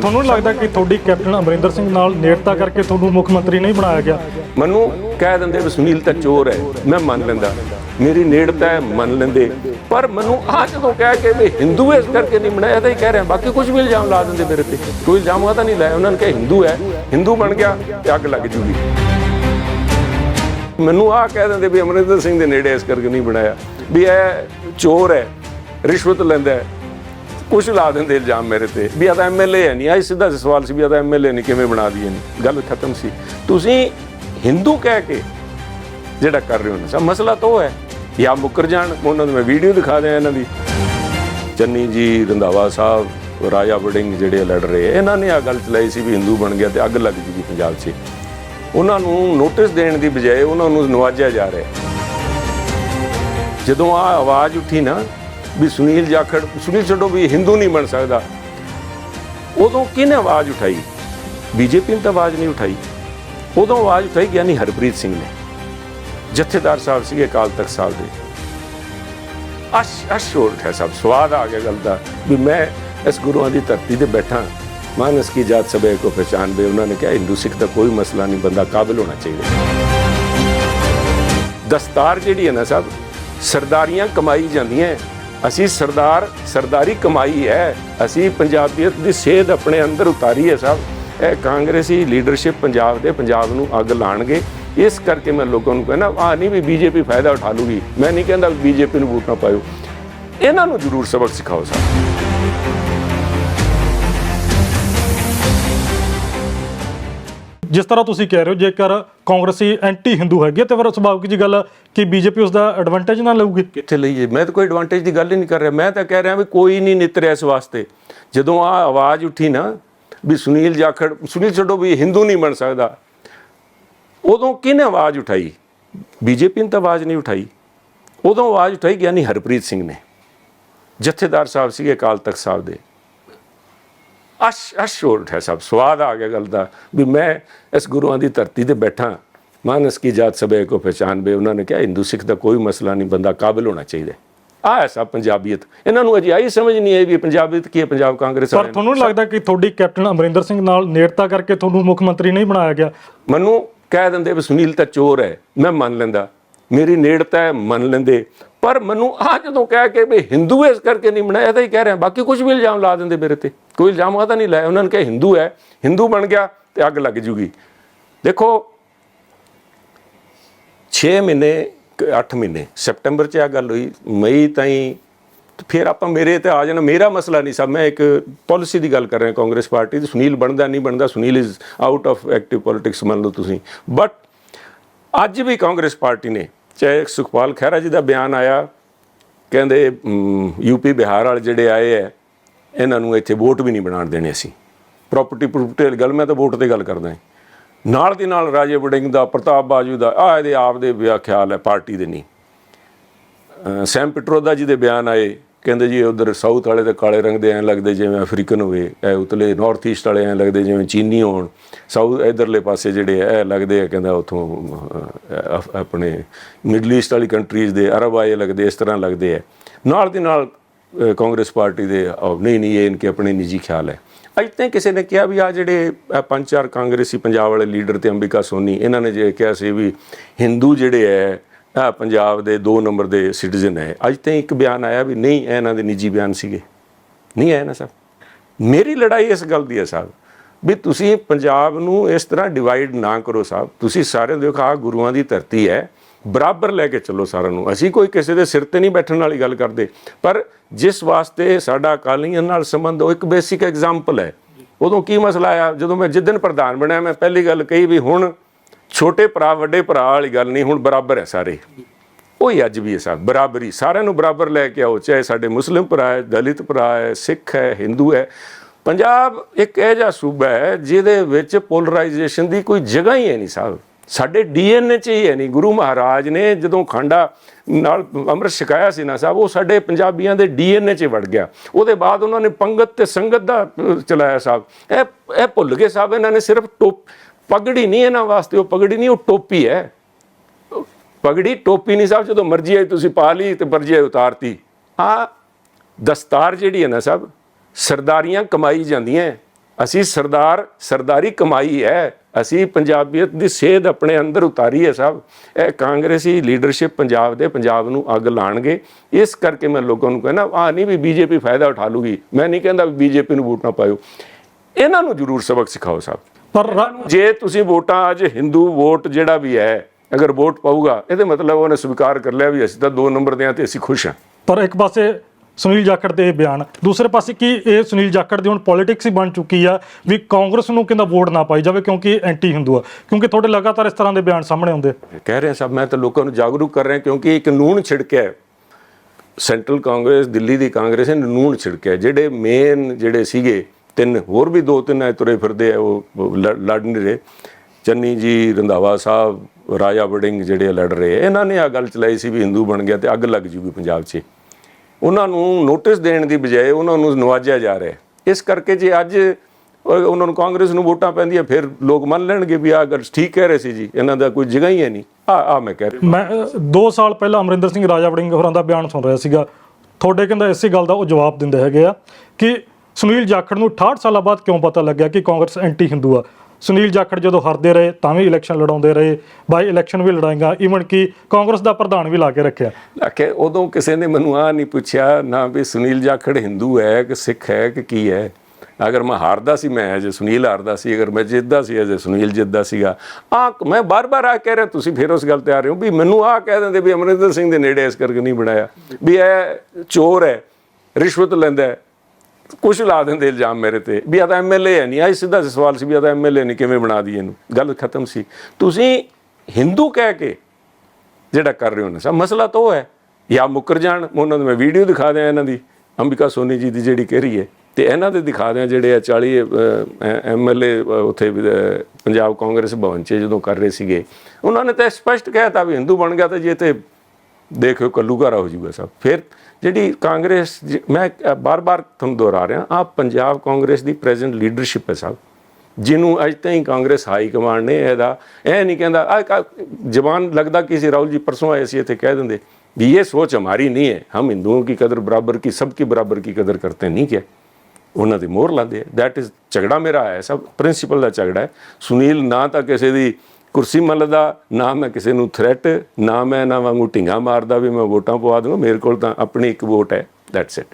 ਤੁਹਾਨੂੰ ਨਹੀਂ ਲੱਗਦਾ ਕਿ ਤੁਹਾਡੀ ਕੈਪਟਨ ਅਮਰਿੰਦਰ ਸਿੰਘ ਨਾਲ ਨੇੜਤਾ ਕਰਕੇ ਤੁਹਾਨੂੰ ਮੁੱਖ ਮੰਤਰੀ ਨਹੀਂ ਬਣਾਇਆ ਗਿਆ? ਮੈਨੂੰ ਕਹਿ ਦਿੰਦੇ ਵੀ ਤਾਂ ਚੋਰ ਹੈ, ਮੈਂ ਮੰਨ ਲੈਂਦਾ। ਮੇਰੀ ਨੇੜਤਾ ਹੈ, ਮੰਨ ਲੈਂਦੇ। ਪਰ ਮੈਨੂੰ ਆ ਜਦੋਂ ਕਹਿ ਕੇ ਵੀ ਹਿੰਦੂ ਇਸ ਕਰਕੇ ਨਹੀਂ ਬਣਾਇਆ ਤਾਂ ਹੀ ਕਹਿ ਰਿਹਾ। ਬਾਕੀ ਕੁਝ ਵੀ ਇਲਜ਼ਾਮ ਲਾ ਦਿੰਦੇ ਮੇਰੇ ਤੇ। ਕੋਈ ਇਲਜ਼ਾਮ ਤਾਂ ਨਹੀਂ ਲਾਇਆ। ਉਹਨਾਂ ਨੇ ਕਿਹਾ ਹਿੰਦੂ ਹੈ। ਹਿੰਦੂ ਬਣ ਗਿਆ ਤੇ ਅੱਗ ਲੱਗ ਜੂਗੀ। ਮੈਨੂੰ ਆਹ ਕਹਿ ਦਿੰਦੇ ਵੀ ਅਮਰਿੰਦਰ ਸਿੰਘ ਦੇ ਨੇੜੇ ਇਸ ਕਰਕੇ ਨਹੀਂ ਬਣਾਇਆ। ਵੀ ਇਹ ਚੋਰ ਹੈ, ਰਿਸ਼ਵਤ ਲੈਂਦਾ ਹੈ। ਕੁਛ ਲਾ ਦਿੰਦੇ ਇਲਜ਼ਾਮ ਮੇਰੇ ਤੇ। ਵੀ ਆ ਤਾਂ ਐਮਐਲਏ ਹੈ ਨਹੀਂ ਆਈ ਸਿੱਧਾ ਜਿਹਾ ਸਵਾਲ ਸੀ ਵੀ ਆ ਤਾਂ ਐਮਐਲਏ ਨਹੀਂ ਕਿਵੇਂ ਬਣਾ ਦਈਏ ਨਹੀਂ ਗੱਲ ਖਤਮ ਸੀ। ਤੁਸੀਂ ਹਿੰਦੂ ਕਹਿ ਕੇ ਜਿਹੜਾ ਕਰ ਰਹੇ ਹੋ ਨਾ ਮਸਲਾ ਤਾਂ ਉਹ ਹੈ। ਜਾਂ ਮੁੱਕਰ ਜਾਣ, ਉਹਨਾਂ ਨੂੰ ਮੈਂ ਵੀਡੀਓ ਦਿਖਾ ਦਿਆਂ ਇਹਨਾਂ ਦੀ। ਚੰਨੀ ਜੀ, ਰੰਧਾਵਾ ਸਾਹਿਬ, ਰਾਜਾ ਵੜਿੰਗ ਜਿਹੜੇ ਲੜ ਰਹੇ ਇਹਨਾਂ ਨੇ ਆ ਗੱਲ ਚਲਾਈ ਸੀ ਵੀ ਹਿੰਦੂ ਬਣ ਗਿਆ ਤੇ ਅੱਗ ਲੱਗ ਜੂਗੀ ਪੰਜਾਬ 'ਚ। ਉਹਨਾਂ ਨੂੰ ਨੋਟਿਸ ਦੇਣ ਦੀ ਬਜਾਏ ਉਹਨਾਂ ਨੂੰ ਨਵਾਜਿਆ ਜਾ ਰਿਹਾ। ਜਦੋਂ ਆ ਆਵਾਜ਼ ਉੱਠੀ ਨਾ ਵੀ ਸੁਨੀਲ ਜਾਖੜ, ਸੁਨੀਲ ਛੱਡੋ ਵੀ ਹਿੰਦੂ ਨਹੀਂ ਬਣ ਸਕਦਾ। ਉਦੋਂ ਕਿਹਨੇ ਆਵਾਜ਼ ਉਠਾਈ? ਬੀਜੇਪੀ ਨੇ ਤਾਂ ਆਵਾਜ਼ ਨਹੀਂ ਉਠਾਈ। ਉਦੋਂ ਆਵਾਜ਼ ਉਠਾਈ ਗਿਆਨੀ ਹਰਪ੍ਰੀਤ ਸਿੰਘ ਨੇ। ਜਥੇਦਾਰ ਸਾਹਿਬ ਸੀਗੇ ਅਕਾਲ ਤਖਤ ਸਾਹਿਬ ਦੇ। ਅਸ਼ ਅਸ਼ੋਰ ਹੈ ਸਭ। ਸਵਾਦ ਆ ਗਿਆ ਗੱਲ ਦਾ ਵੀ ਮੈਂ ਇਸ ਗੁਰੂਆਂ ਦੀ ਧਰਤੀ ਤੇ ਬੈਠਾ। ਮਾਨਸ ਕੀ ਜਾਤ ਸਭੇ ਕੋ ਪਹਿਚਾਨ ਬੇ। ਉਹਨਾਂ ਨੇ ਕਿਹਾ, ਹਿੰਦੂ ਸਿੱਖ ਦਾ ਕੋਈ ਮਸਲਾ ਨਹੀਂ, ਬੰਦਾ ਕਾਬਿਲ ਹੋਣਾ ਚਾਹੀਦਾ ਦਸਤਾਰ ਜਿਹੜੀ ਹੈ ਨਾ ਸਾਹਿਬ ਸਰਦਾਰੀਆਂ ਕਮਾਈ ਜਾਂਦੀਆਂ ਅਸੀਂ ਸਰਦਾਰ, ਸਰਦਾਰੀ ਕਮਾਈ ਹੈ। ਅਸੀਂ ਪੰਜਾਬੀਅਤ ਦੀ ਸੇਧ ਆਪਣੇ ਅੰਦਰ ਉਤਾਰੀ ਹੈ ਸਾਹਿਬ। ਇਹ ਕਾਂਗਰਸੀ ਲੀਡਰਸ਼ਿਪ ਪੰਜਾਬ ਦੇ ਪੰਜਾਬ ਨੂੰ ਅੱਗ ਲਾਣਗੇ। ਇਸ ਕਰਕੇ ਮੈਂ ਲੋਕਾਂ ਨੂੰ ਕਹਿੰਦਾ ਆ ਨਹੀਂ ਵੀ ਬੀਜੇਪੀ ਫਾਇਦਾ ਉਠਾ ਲੂਗੀ। ਮੈਂ ਨਹੀਂ ਕਹਿੰਦਾ ਬੀਜੇਪੀ ਨੂੰ ਵੋਟ ਨਾ ਪਾਇਓ। ਇਹਨਾਂ ਨੂੰ ਜ਼ਰੂਰ ਸਬਕ ਸਿਖਾਓ ਸਾਹਿਬ। ਜਿਸ ਤਰ੍ਹਾਂ ਤੁਸੀਂ ਕਹਿ ਰਹੇ ਹੋ, ਜੇਕਰ ਕਾਂਗਰਸੀ ਐਂਟੀ ਹਿੰਦੂ ਹੈਗੇ ਤੇ ਫਿਰ ਸੁਭਾਵਿਕ ਜੀ ਗੱਲ ਆ ਕਿ ਬੀਜੇਪੀ ਉਸ ਦਾ ਐਡਵਾਂਟੇਜ ਨਾ ਲਊਗੀ? ਕਿੱਥੇ ਲਈਏ ਮੈਂ ਤਾਂ ਕੋਈ ਐਡਵਾਂਟੇਜ ਦੀ ਗੱਲ ਹੀ ਨਹੀਂ ਕਰ ਰਿਹਾ। ਮੈਂ ਤਾਂ ਕਹਿ ਰਿਹਾ ਵੀ ਕੋਈ ਨਹੀਂ ਨਿਤਰਿਆ ਇਸ ਵਾਸਤੇ। ਜਦੋਂ ਆ ਆਵਾਜ਼ ਉੱਠੀ ਨਾ ਵੀ ਸੁਨੀਲ ਜਾਖੜ, ਸੁਨੀਲ ਛੱਡੋ ਵੀ ਹਿੰਦੂ ਨਹੀਂ ਬਣ ਸਕਦਾ, ਉਦੋਂ ਕਿਹਨੇ ਆਵਾਜ਼ ਉਠਾਈ? ਬੀਜੇਪੀ ਨੇ ਤਾਂ ਆਵਾਜ਼ ਨਹੀਂ ਉਠਾਈ। ਉਦੋਂ ਆਵਾਜ਼ ਉਠਾਈ ਗਿਆਨੀ ਹਰਪ੍ਰੀਤ ਸਿੰਘ ਨੇ, ਜਥੇਦਾਰ ਸਾਹਿਬ ਸੀਗੇ ਅਕਾਲ ਤਖਤ ਸਾਹਿਬ ਦੇ। ਅਸ਼ ਅਸ਼ੋਰ ਹੈ ਸਭ ਸਵਾਦ ਆ ਗਿਆ ਗੱਲ ਦਾ ਵੀ ਮੈਂ ਇਸ ਗੁਰੂਆਂ ਦੀ ਧਰਤੀ ਤੇ ਬੈਠਾ ਮਾਨਸ ਕੀ ਜਾਤ ਸਭੇ ਕੋ ਪਹਿਚਾਨ ਬੇ ਉਹਨਾਂ ਨੇ ਕਿਹਾ ਹਿੰਦੂ ਸਿੱਖ ਦਾ ਕੋਈ ਮਸਲਾ ਨਹੀਂ ਬੰਦਾ ਕਾਬਿਲ ਹੋਣਾ ਚਾਹੀਦਾ। ਆ ਐਸਾ ਪੰਜਾਬੀਅਤ ਇਹਨਾਂ ਨੂੰ ਅਜੇ ਆਈ ਸਮਝ ਨਹੀਂ ਆਈ ਵੀ ਪੰਜਾਬੀਅਤ ਕੀ ਹੈ ਪੰਜਾਬ ਕਾਂਗਰਸ ਪਰ। ਤੁਹਾਨੂੰ ਲੱਗਦਾ ਕਿ ਤੁਹਾਡੀ ਕੈਪਟਨ ਅਮਰਿੰਦਰ ਸਿੰਘ ਨਾਲ ਨੇੜਤਾ ਕਰਕੇ ਤੁਹਾਨੂੰ ਮੁੱਖ ਮੰਤਰੀ ਨਹੀਂ ਬਣਾਇਆ ਗਿਆ? ਮੈਨੂੰ ਕਹਿ ਦਿੰਦੇ ਵੀ ਸੁਨੀਲ ਤਾਂ ਚੋਰ ਹੈ ਮੈਂ ਮੰਨ ਲੈਂਦਾ। ਮੇਰੀ ਨੇੜਤਾ ਹੈ ਮੰਨ ਲੈਂਦੇ। ਪਰ ਮੈਨੂੰ ਆ ਜਦੋਂ ਕਹਿ ਕੇ ਵੀ ਹਿੰਦੂ ਇਸ ਕਰਕੇ ਨਹੀਂ ਬਣਾਇਆ ਤਾਂ ਹੀ ਕਹਿ ਰਿਹਾ, ਬਾਕੀ ਕੁਝ ਵੀ ਇਲਜ਼ਾਮ ਲਾ ਦਿੰਦੇ ਮੇਰੇ ਤੇ। ਕੋਈ ਇਲਜ਼ਾਮ ਤਾਂ ਨਹੀਂ ਲਾਇਆ, ਉਹਨਾਂ ਨੇ ਕਿਹਾ ਹਿੰਦੂ ਹੈ ਹਿੰਦੂ ਬਣ ਗਿਆ ਤੇ ਅੱਗ ਲੱਗ ਜੂਗੀ। ਦੇਖੋ 6 ਮਹੀਨੇ 8 ਮਹੀਨੇ, ਸੈਪਟੈਂਬਰ 'ਚ ਆ ਗੱਲ ਹੋਈ, ਮਈ ਤਾਈਂ ਫਿਰ ਆਪਾਂ ਮੇਰੇ ਤੇ ਆ ਜਾਣਾ, ਮੇਰਾ ਮਸਲਾ ਨਹੀਂ ਸਭ, ਮੈਂ ਇੱਕ ਪਾਲਿਸੀ ਦੀ ਗੱਲ ਕਰ ਰਿਹਾ ਕਾਂਗਰਸ ਪਾਰਟੀ ਦੀ, ਸੁਨੀਲ ਬਣਦਾ ਨਹੀਂ ਬਣਦਾ, Sunil is out of active politics ਮੰਨ ਲਓ ਤੁਸੀਂ। ਬਟ ਅੱਜ ਵੀ ਕਾਂਗਰਸ ਪਾਰਟੀ ਨੇ ਚਾਹੇ ਸੁਖਪਾਲ ਖਹਿਰਾ ਜੀ ਦਾ ਬਿਆਨ ਆਇਆ, ਕਹਿੰਦੇ ਯੂਪੀ ਬਿਹਾਰ ਵਾਲੇ ਜਿਹੜੇ ਆਏ ਐ, ਇਹਨਾਂ ਨੂੰ ਇੱਥੇ ਵੋਟ ਵੀ ਨਹੀਂ ਬਣਾਉਣ ਦੇਣੇ ਅਸੀਂ। ਪ੍ਰਾਪਰਟੀ ਪ੍ਰਾਪਰਟੀ ਵਾਲੀ ਗੱਲ, ਮੈਂ ਤਾਂ ਵੋਟ ਤੇ ਗੱਲ ਕਰਦਾ ਨਾਲ ਦੀ ਨਾਲ ਰਾਜੇ ਵੜਿੰਗ ਦਾ, ਪ੍ਰਤਾਪ ਬਾਜੂ ਦਾ ਆ ਇਹਦੇ ਆਪ ਦੇ ਵਿਆ ਖਿਆਲ ਹੈ ਪਾਰਟੀ ਦੇ ਨਹੀਂ। ਸੈਮ ਪਿਟਰੋਦਾ ਜੀ ਦੇ ਬਿਆਨ ਆਏ। ਕਹਿੰਦੇ ਜੀ ਉਧਰ ਸਾਊਥ ਵਾਲੇ ਤਾਂ ਕਾਲੇ ਰੰਗ ਦੇ ਐਂ ਲੱਗਦੇ ਜਿਵੇਂ ਅਫਰੀਕਨ ਹੋਵੇ ਇਹ ਉਤਲੇ ਨਾਰਥ ਈਸਟ ਵਾਲੇ ਐਂ ਲੱਗਦੇ ਜਿਵੇਂ ਚੀਨੀ ਹੋਣ। ਸਾਊਥ ਇਧਰਲੇ ਪਾਸੇ ਜਿਹੜੇ ਐ ਲੱਗਦੇ ਆ ਕਹਿੰਦਾ ਉਥੋਂ ਆਪਣੇ ਮਿਡਲ ਈਸਟ ਵਾਲੀ ਕੰਟਰੀਜ਼ ਦੇ ਅਰਬ ਆਏ ਲੱਗਦੇ, ਇਸ ਤਰ੍ਹਾਂ ਲੱਗਦੇ ਆ ਨਾਲ ਦੀ ਨਾਲ ਕਾਂਗਰਸ ਪਾਰਟੀ ਦੇ, ਅਹ, ਨਹੀਂ ਨਹੀਂ, ਇਹ ਇਨਕੇ ਆਪਣੇ ਨਿੱਜੀ ਖਿਆਲ ਹੈ ਅੱਜ ਤਾਂ ਕਿਸੇ ਨੇ ਕਿਹਾ ਵੀ ਆ ਜਿਹੜੇ ਪੰਜ ਚਾਰ ਕਾਂਗਰਸੀ ਪੰਜਾਬ ਵਾਲੇ ਲੀਡਰ ਤੇ ਅੰਬਿਕਾ ਸੋਨੀ, ਇਹਨਾਂ ਨੇ ਜੇ ਕਿਹਾ ਸੀ ਵੀ ਹਿੰਦੂ ਜਿਹੜੇ ਐ ਪੰਜਾਬ ਦੇ 2 ਨੰਬਰ ਦੇ ਸਿਟੀਜ਼ਨ ਹੈ। ਅੱਜ ਤਾਂ ਇੱਕ ਬਿਆਨ ਆਇਆ ਵੀ ਨਹੀਂ ਇਹਨਾਂ ਦੇ ਨਿੱਜੀ ਬਿਆਨ ਸੀਗੇ। ਨਹੀਂ ਆਇਆ ਨਾ ਸਾਹਿਬ ਮੇਰੀ ਲੜਾਈ ਇਸ ਗੱਲ ਦੀ ਹੈ ਸਾਹਿਬ ਵੀ ਤੁਸੀਂ ਪੰਜਾਬ ਨੂੰ ਇਸ ਤਰ੍ਹਾਂ ਡਿਵਾਈਡ ਨਾ ਕਰੋ ਸਾਹਿਬ ਤੁਸੀਂ ਸਾਰੇ ਦੇਖੋ ਆ ਗੁਰੂਆਂ ਦੀ ਧਰਤੀ ਹੈ। ਬਰਾਬਰ ਲੈ ਕੇ ਚੱਲੋ ਸਾਰਿਆਂ ਨੂੰ। ਅਸੀਂ ਕੋਈ ਕਿਸੇ ਦੇ ਸਿਰ ਤੇ ਨਹੀਂ ਬੈਠਣ ਵਾਲੀ ਗੱਲ ਕਰਦੇ। ਪਰ ਜਿਸ ਵਾਸਤੇ ਸਾਡਾ ਅਕਾਲੀਆਂ ਨਾਲ ਸੰਬੰਧ, ਉਹ ਇੱਕ ਬੇਸਿਕ ਐਗਜ਼ਾਮਪਲ ਹੈ। ਉਦੋਂ ਕੀ ਮਸਲਾ ਆਇਆ? ਜਦੋਂ ਮੈਂ ਜਿੱਦਨ ਪ੍ਰਧਾਨ ਬਣਿਆ, ਮੈਂ ਪਹਿਲੀ ਗੱਲ ਕਹੀ ਵੀ ਹੁਣ ਛੋਟੇ ਭਰਾ, ਵੱਡੇ ਭਰਾ ਵਾਲੀ ਗੱਲ ਨਹੀਂ, ਹੁਣ ਬਰਾਬਰ ਹੈ ਸਾਰੇ। ਉਹੀ ਅੱਜ ਵੀ ਹੈ ਸਾਹਿਬ ਬਰਾਬਰੀ। ਸਾਰਿਆਂ ਨੂੰ ਬਰਾਬਰ ਲੈ ਕੇ ਆਓ, ਚਾਹੇ ਸਾਡੇ ਮੁਸਲਿਮ ਭਰਾ ਹੈ, ਦਲਿਤ ਭਰਾ ਹੈ, ਸਿੱਖ ਹੈ, ਹਿੰਦੂ ਹੈ। ਪੰਜਾਬ ਇੱਕ ਇਹ ਜਿਹਾ ਸੂਬਾ ਹੈ, ਜਿਹਦੇ ਵਿੱਚ ਪੋਲਰਾਈਜੇਸ਼ਨ ਦੀ ਕੋਈ ਜਗ੍ਹਾ ਹੀ ਹੈ ਨਹੀਂ ਸਾਹਿਬ ਸਾਡੇ ਡੀਐਨਏ 'ਚ ਹੀ ਹੈ ਨਹੀਂ। ਗੁਰੂ ਮਹਾਰਾਜ ਨੇ ਜਦੋਂ ਖਾਂਡਾ ਨਾਲ ਅੰਮ੍ਰਿਤ ਛਕਾਇਆ ਸੀ ਨਾ ਸਾਹਿਬ, ਉਹ ਸਾਡੇ ਪੰਜਾਬੀਆਂ ਦੇ ਡੀਐਨਏ 'ਚ ਵੜ ਗਿਆ। ਉਹਦੇ ਬਾਅਦ ਉਹਨਾਂ ਨੇ ਪੰਗਤ ਤੇ ਸੰਗਤ ਦਾ ਚਲਾਇਆ ਸਾਹਿਬ ਇਹ ਇਹ ਭੁੱਲ ਗਏ ਸਾਹਿਬ ਇਹਨਾਂ ਨੇ ਸਿਰਫ ਟੋਪ ਪਗੜੀ ਨਹੀਂ ਇਹਨਾਂ ਵਾਸਤੇ, ਉਹ ਪਗੜੀ ਨਹੀਂ, ਉਹ ਟੋਪੀ ਹੈ। ਪਗੜੀ ਟੋਪੀ ਨਹੀਂ ਸਾਹਿਬ, ਜਦੋਂ ਮਰਜ਼ੀ ਆਈ ਤੁਸੀਂ ਪਾ ਲਈ ਤੇ ਮਰਜ਼ੀ ਆਈ ਉਤਾਰਤੀ। ਆ ਦਸਤਾਰ ਜਿਹੜੀ ਹੈ ਨਾ ਸਾਹਿਬ, ਸਰਦਾਰੀਆਂ ਕਮਾਈ ਜਾਂਦੀਆਂ ਅਸੀਂ ਸਰਦਾਰ, ਸਰਦਾਰੀ ਕਮਾਈ ਹੈ। ਅਸੀਂ ਪੰਜਾਬੀਅਤ ਦੀ ਸੇਧ ਆਪਣੇ ਅੰਦਰ ਉਤਾਰੀ ਹੈ ਸਾਹਿਬ। ਇਹ ਕਾਂਗਰਸੀ ਲੀਡਰਸ਼ਿਪ ਪੰਜਾਬ ਦੇ, ਪੰਜਾਬ ਨੂੰ ਅੱਗ ਲਾਣਗੇ। ਇਸ ਕਰਕੇ ਮੈਂ ਲੋਕਾਂ ਨੂੰ ਕਹਿੰਦਾ ਆ ਨਹੀਂ ਵੀ ਬੀਜੇਪੀ ਫਾਇਦਾ ਉਠਾ ਲੂਗੀ। ਮੈਂ ਨਹੀਂ ਕਹਿੰਦਾ ਬੀਜੇਪੀ ਨੂੰ ਵੋਟ ਨਾ ਪਾਇਓ। ਇਹਨਾਂ ਨੂੰ ਜ਼ਰੂਰ ਸਬਕ ਸਿਖਾਓ ਸਾਹਿਬ। ਪਰ ਜੇ ਤੁਸੀਂ ਵੋਟਾਂ ਅੱਜ ਹਿੰਦੂ ਵੋਟ ਜਿਹੜਾ ਵੀ ਹੈ ਅਗਰ ਵੋਟ ਪਾਊਗਾ ਇਹਦੇ ਮਤਲਬ ਉਹਨੇ ਸਵੀਕਾਰ ਕਰ ਲਿਆ ਵੀ ਅਸੀਂ ਤਾਂ ਦੋ ਨੰਬਰ ਦੇ ਹਾਂ ਤੇ ਅਸੀਂ ਖੁਸ਼ ਹਾਂ ਪਰ ਇੱਕ ਪਾਸੇ ਸੁਨੀਲ ਜਾਖੜ ਦੇ ਇਹ ਬਿਆਨ ਦੂਸਰੇ ਪਾਸੇ ਕੀ ਇਹ ਸੁਨੀਲ ਜਾਖੜ ਦੀ ਹੁਣ ਪੋਲਿਟਿਕਸ ਹੀ ਬਣ ਚੁੱਕੀ ਆ ਵੀ ਕਾਂਗਰਸ ਨੂੰ ਕਹਿੰਦਾ ਵੋਟ ਨਾ ਪਾਈ ਜਾਵੇ ਕਿਉਂਕਿ ਐਂਟੀ ਹਿੰਦੂ ਆ। ਕਿਉਂਕਿ ਤੁਹਾਡੇ ਲਗਾਤਾਰ ਇਸ ਤਰ੍ਹਾਂ ਦੇ ਬਿਆਨ ਸਾਹਮਣੇ ਆਉਂਦੇ। ਕਹਿ ਰਹੇ ਸਾਹਿਬ ਮੈਂ ਤਾਂ ਲੋਕਾਂ ਨੂੰ ਜਾਗਰੂਕ ਕਰ ਰਿਹਾ ਕਿਉਂਕਿ ਇੱਕ ਨੂਣ ਛਿੜਕਿਆ ਹੈ। ਸੈਂਟਰਲ ਕਾਂਗਰਸ ਦਿੱਲੀ ਦੀ ਕਾਂਗਰਸ ਨੇ ਨੂਣ ਛਿੜਕਿਆ ਜਿਹੜੇ ਮੇਨ ਜਿਹੜੇ ਸੀਗੇ ਤਿੰਨ, ਹੋਰ ਵੀ ਦੋ ਤਿੰਨ ਐ ਤੁਰੇ ਫਿਰਦੇ ਆ, ਉਹ ਲੜ ਲੜ ਨਹੀਂ ਰਹੇ। ਚੰਨੀ ਜੀ, ਰੰਧਾਵਾ ਸਾਹਿਬ, ਰਾਜਾ ਵੜਿੰਗ ਜਿਹੜੇ ਲੜ ਰਹੇ ਇਹਨਾਂ ਨੇ ਆ ਗੱਲ ਚਲਾਈ ਸੀ ਵੀ ਹਿੰਦੂ ਬਣ ਗਿਆ ਤੇ ਅੱਗ ਲੱਗ ਜੂਗੀ ਪੰਜਾਬ 'ਚ। ਉਹਨਾਂ ਨੂੰ ਨੋਟਿਸ ਦੇਣ ਦੀ ਬਜਾਏ ਉਹਨਾਂ ਨੂੰ ਨਵਾਜਿਆ ਜਾ ਰਿਹਾ ਇਸ ਕਰਕੇ ਜੇ ਅੱਜ ਉਹਨਾਂ ਨੂੰ ਕਾਂਗਰਸ ਨੂੰ ਵੋਟਾਂ ਪੈਂਦੀਆਂ, ਫਿਰ ਲੋਕ ਮੰਨ ਲੈਣਗੇ ਵੀ ਆ ਗੱਲ ਠੀਕ ਕਹਿ ਰਹੇ ਸੀ ਜੀ, ਇਹਨਾਂ ਦਾ ਕੋਈ ਜਗ੍ਹਾ ਹੀ ਹੈ ਨਹੀਂ। ਆ ਆ ਮੈਂ ਕਹਿ ਰਿਹਾ। ਮੈਂ 2 ਸਾਲ ਪਹਿਲਾਂ ਅਮਰਿੰਦਰ ਸਿੰਘ ਰਾਜਾ ਵੜਿੰਗ ਹੋਰਾਂ ਦਾ ਬਿਆਨ ਸੁਣ ਰਿਹਾ ਸੀਗਾ। ਤੁਹਾਡੇ ਕਹਿੰਦਾ ਇਸੇ ਗੱਲ ਦਾ ਉਹ ਜਵਾਬ ਦਿੰਦੇ ਹੈਗੇ ਆ ਕਿ ਸੁਨੀਲ ਜਾਖੜ ਨੂੰ 68 ਸਾਲਾਂ ਬਾਅਦ ਕਿਉਂ ਪਤਾ ਲੱਗਿਆ ਕਿ ਕਾਂਗਰਸ ਐਂਟੀ ਹਿੰਦੂ ਆ? ਸੁਨੀਲ ਜਾਖੜ ਜਦੋਂ ਹਾਰਦੇ ਰਹੇ, ਤਾਂ ਵੀ ਇਲੈਕਸ਼ਨ ਲੜਾਉਂਦੇ ਰਹੇ, ਬਾਈ ਇਲੈਕਸ਼ਨ ਵੀ ਲੜਾਏਗਾ ਈਵਨ ਕਿ ਕਾਂਗਰਸ ਦਾ ਪ੍ਰਧਾਨ ਵੀ ਲਾ ਕੇ ਰੱਖਿਆ। ਆਖੇ ਉਦੋਂ ਕਿਸੇ ਨੇ ਮੈਨੂੰ ਆ ਨਹੀਂ ਪੁੱਛਿਆ ਨਾ ਵੀ ਸੁਨੀਲ ਜਾਖੜ ਹਿੰਦੂ ਹੈ ਕਿ ਸਿੱਖ ਹੈ ਕਿ ਕੀ ਹੈ। ਅਗਰ ਮੈਂ ਹਾਰਦਾ ਸੀ, ਮੈਂ ਅਜੇ ਸੁਨੀਲ ਹਾਰਦਾ ਸੀ, ਅਗਰ ਮੈਂ ਜਿੱਤਦਾ ਸੀ, ਅਜੇ ਸੁਨੀਲ ਜਿੱਤਦਾ ਸੀਗਾ। ਆ ਮੈਂ ਬਾਰ-ਬਾਰ ਆ ਕਹਿ ਰਿਹਾ, ਤੁਸੀਂ ਫਿਰ ਉਸ ਗੱਲ ਤੇ ਆ ਰਹੇ ਹੋ ਵੀ ਮੈਨੂੰ ਆ ਕਹਿ ਦਿੰਦੇ ਵੀ ਅਮਰਿੰਦਰ ਸਿੰਘ ਦੇ ਨੇੜੇ ਇਸ ਕਰਕੇ ਨਹੀਂ ਬਣਾਇਆ। ਵੀ ਇਹ ਚੋਰ ਹੈ, ਰਿਸ਼ਵਤ ਲੈਂਦਾ ਹੈ। ਕੁਛ ਲਾ ਦਿੰਦੇ ਇਲਜ਼ਾਮ ਮੇਰੇ ਤੇ। ਵੀ ਆ ਤਾਂ ਐਮਐਲਏ ਹੈ ਨਹੀਂ ਆ ਸਿੱਧਾ ਜਿਹਾ ਸਵਾਲ ਸੀ ਵੀ ਆ ਤਾਂ ਐਮਐਲਏ ਨਹੀਂ ਕਿਵੇਂ ਬਣਾ ਦਈਏ ਇਹਨੂੰ। ਗੱਲ ਖਤਮ ਸੀ। ਤੁਸੀਂ ਹਿੰਦੂ ਕਹਿ ਕੇ ਜਿਹੜਾ ਕਰ ਰਹੇ ਹੋ ਨਾ, ਸਾ ਮਸਲਾ ਤਾਂ ਉਹ ਹੈ। ਜਾਂ ਮੁੱਕਰ ਜਾਣ, ਉਹਨਾਂ ਨੂੰ ਮੈਂ ਵੀਡੀਓ ਦਿਖਾ ਦਿਆਂ ਇਹਨਾਂ ਦੀ। ਅੰਬਿਕਾ ਸੋਨੀ ਜੀ ਦੀ ਜਿਹੜੀ ਕਹਿ ਰਹੀ ਹੈ, ਤੇ ਇਹਨਾਂ ਦੇ ਦਿਖਾ ਦਿਆਂ ਜਿਹੜੇ ਆ 40 ਐਮਐਲਏ ਉੱਥੇ ਪੰਜਾਬ ਕਾਂਗਰਸ ਭਵਨ 'ਚ ਜਦੋਂ ਕਰ ਰਹੇ ਸੀਗੇ। ਉਹਨਾਂ ਨੇ ਤਾਂ ਸਪਸ਼ਟ ਕਹਿਤਾ ਵੀ ਹਿੰਦੂ ਬਣ ਗਿਆ ਤਾਂ ਜੇ ਤੇ ਦੇਖਿਓ ਕੱਲੂਗਾਰਾ ਹੋ ਜੂਗਾ ਸਭ ਫਿਰ ਜਿਹੜੀ ਕਾਂਗਰਸ ਮੈਂ ਬਾਰ-ਬਾਰ ਤੁਹਾਨੂੰ ਦੁਹਰਾ ਰਿਹਾ ਆ ਪੰਜਾਬ ਕਾਂਗਰਸ ਦੀ ਪ੍ਰੈਜ਼ੈਂਟ ਲੀਡਰਸ਼ਿਪ ਹੈ ਸਾਹਿਬ ਜਿਹਨੂੰ ਅਜ ਹੀ ਕਾਂਗਰਸ ਹਾਈ ਕਮਾਂਡ ਨੇ ਇਹਦਾ, ਇਹ ਨਹੀਂ ਕਹਿੰਦਾ ਆ ਜਵਾਨ ਲੱਗਦਾ ਕਿ ਸੀ ਰਾਹੁਲ ਜੀ, ਪਰਸੋਂ ਆਏ ਸੀ ਇੱਥੇ ਕਹਿ ਦਿੰਦੇ ਵੀ ਇਹ ਸੋਚ ਹਮਾਰੀ ਨਹੀਂ ਹੈ, ਹਮ ਹਿੰਦੂਆਂ ਕੀ ਕਦਰ ਬਰਾਬਰ ਕੀ, ਸਭ ਕੀ ਬਰਾਬਰ ਕੀ ਕਦਰ ਕਰਤੇ ਨਹੀਂ ਕਿਹਾ ਉਹਨਾਂ ਦੇ ਮੋਰ ਲਾਉਂਦੇ ਦੈਟ ਇਜ਼ ਝਗੜਾ ਮੇਰਾ ਆਇਆ, ਸਭ ਪ੍ਰਿੰਸੀਪਲ ਦਾ ਝਗੜਾ ਹੈ। ਸੁਨੀਲ ਨਾ ਤਾਂ ਕਿਸੇ ਦੀ ਕੁਰਸੀ ਮੱਲਦਾ ਨਾ ਮੈਂ ਕਿਸੇ ਨੂੰ ਥ੍ਰੈਟ ਨਾ ਮੈਂ ਨਾ ਵਾਂਗੂ ਢਿੰਗਾ ਮਾਰਦਾ ਵੀ ਮੈਂ ਵੋਟਾਂ ਪਵਾ ਦੂੰਗਾ, ਮੇਰੇ ਕੋਲ ਤਾਂ ਆਪਣੀ ਇੱਕ ਵੋਟ ਹੈ ਦੈਟਸ ਇਟ